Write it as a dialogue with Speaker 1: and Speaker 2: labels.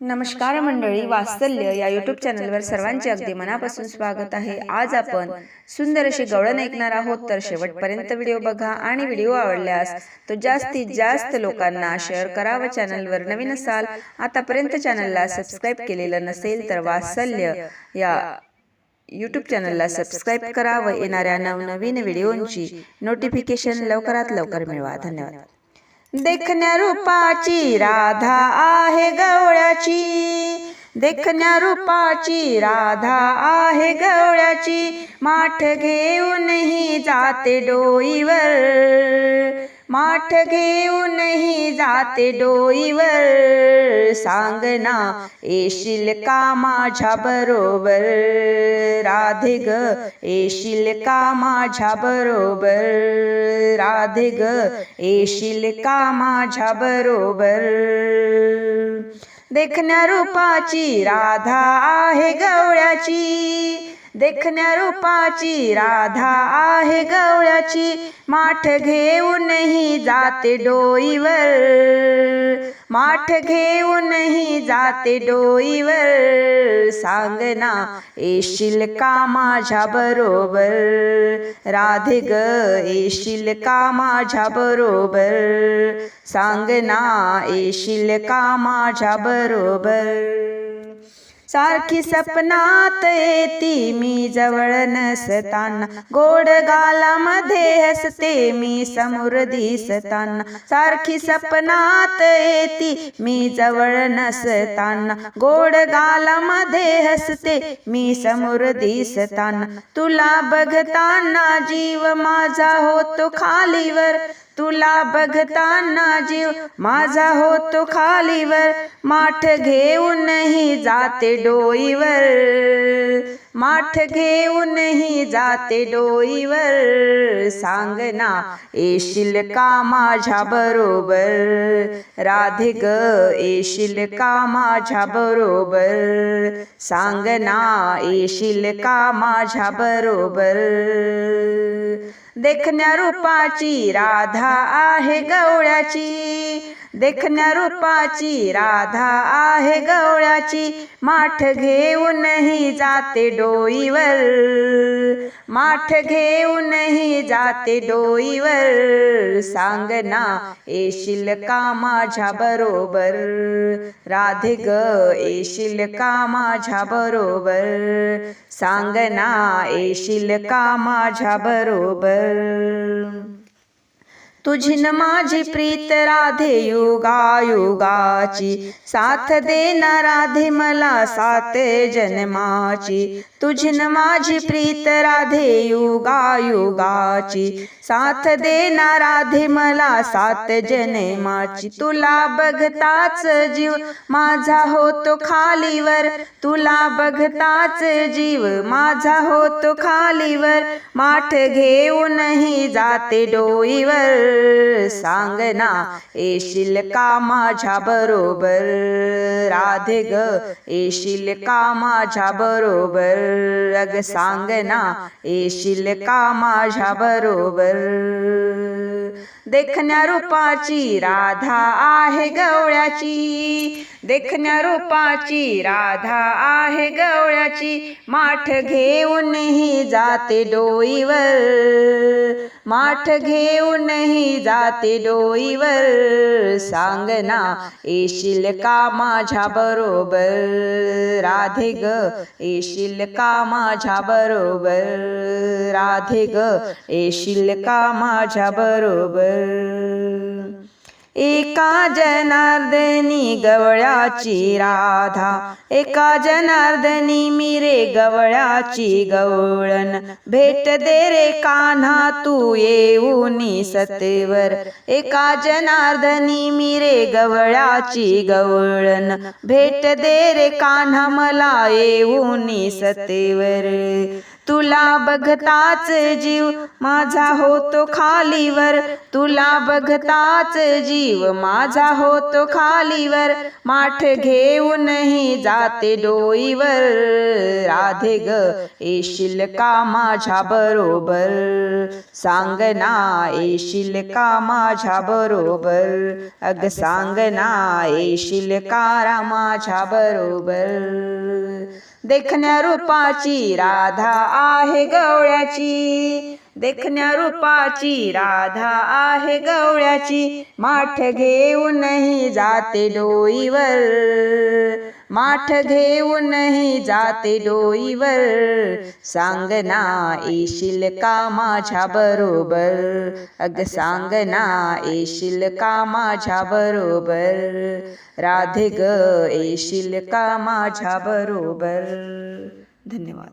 Speaker 1: नमस्कार मंडळी वात्सल्य या युट्यूब चॅनलवर सर्वांचे अगदी मनापासून स्वागत आहे. आज आपण सुंदर अशी गवळण ऐकणार आहोत. तर शेवटपर्यंत व्हिडिओ बघा आणि व्हिडिओ आवडल्यास तो जास्तीत जास्त लोकांना शेअर करा व चॅनलवर नवीन असाल आतापर्यंत चॅनलला सबस्क्राईब केलेलं नसेल तर वात्सल्य या यूट्यूब चॅनलला सबस्क्राईब करा व येणाऱ्या नवनवीन व्हिडिओंची नोटिफिकेशन लवकरात लवकर मिळवा. धन्यवाद. देखण्या रूपाची राधा आहे गवळ्याची. देखण्या रूपाची राधा आहे गवळ्याची. माठ घेऊनही जाते डोईवर. माठ घेऊनही जाते डोईवर. सांग ना येशील का माझ्या बरोबर? राधे ग येशील का माझ्या बरोबर? राधे ग येशील का माझ्या बरोबर? देखण्या रूपाची राधा आहे गवळ्याची. देखण्या रूपाची राधा आहे गवळ्याची माठ घेऊनही जाते डोईवर. माठ घेऊनही जाते डोईवर. सांग ना येशील का माझ्या बरोबर? राधे ग येशील का माझ्या बरोबर? सांग ना येशील का माझ्या बरोबर? सारखी सपनात येती मी जवळ नसताना. गोड गालामध्ये हसते मी समोर दिसताना. सारखी सपनात येती मी जवळ नसताना. गोड गालामध्ये हसते मी समोर दिसताना. तुला बघताना जीव माझा होतो खालीवर. तुला बघताना जीव माझा होतो खालीवर. माठ घेऊनही जाते डोईवर. माठ घेऊनही जाते डोईवर. सांग ना येशील का माझ्या बरोबर? राधे ग येशील का माझ्या बरोबर? सांग ना येशील का माझ्या बरोबर? देखण्या रूपाची राधा आहे गवळ्याची. देखण्या रूपाची राधा आहे गवळ्याची. माठ घेऊनही जाते डोईवर. माठ घेऊनही जाते डोईवर. सांग ना येशील का माझ्या बरोबर. राधे ग येशील का माझ्या बरोबर. सांग ना येशील का माझ्या बरोबर. तुझी न माझी प्रीत राधे युगा युगाची साथ देना राधे मला सात जन्माची. तुझी न माझी प्रीत राधे युगा युगाची साथ देना राधे मला सात जन्माची. तुला बघताच जीव माझा होतो खालीवर. तुला बघताच जीव माझा होतो खालीवर. माठ घेऊनही जाते डोईवर. सांग ना येशील का माझ्या बरोबर? राधे ग येशील का माझ्या बरोबर? अग सांग ना येशील का माझ्या बरोबर? देखण्या रूपाची राधा आहे गवळ्याची. देखण्या रूपाची राधा आहे गवळ्याची. माठ घेऊनही जाते डोईवर. माठ घेऊनही जाते डोईवर. सांग ना येशील का माझ्या बरोबर? राधे ग येशील का माझ्या बरोबर? राधे ग येशील का माझ्या बरोबर? एका जनार्दनी गवळ्याची राधा एका जनार्दनी रे गवळ्याची गवळण. भेट दे रे कान्हा तू येऊनी सतेवर एका जनार्दनी रे गवळ्याची गवळण. भेट दे रे कान्हा मला येऊनी सतेवर तुला बघताच जीव माझा होतो खालीवर. तुला बघताच जीव माझा होतो खालीवर. माठ घेऊनही जाते डोईवर. राधे ग येशील का माझ्या बरोबर? सांग ना येशील का माझ्या बरोबर? अग सांग ना येशील का माझ्या बरोबर? देखण्या रूपाची राधा आहे गवळ्याची. देखण्या रूपाची राधा आहे गवळ्याची. माठ घेऊनही जाते डोईवर. माठ घेऊनही जाते डोईवर. सांग ना येशील का माझ्या बरोबर? अग सांग ना येशील का माझ्या बरोबर? राधे ग येशील का माझ्या बरोबर? धन्यवाद.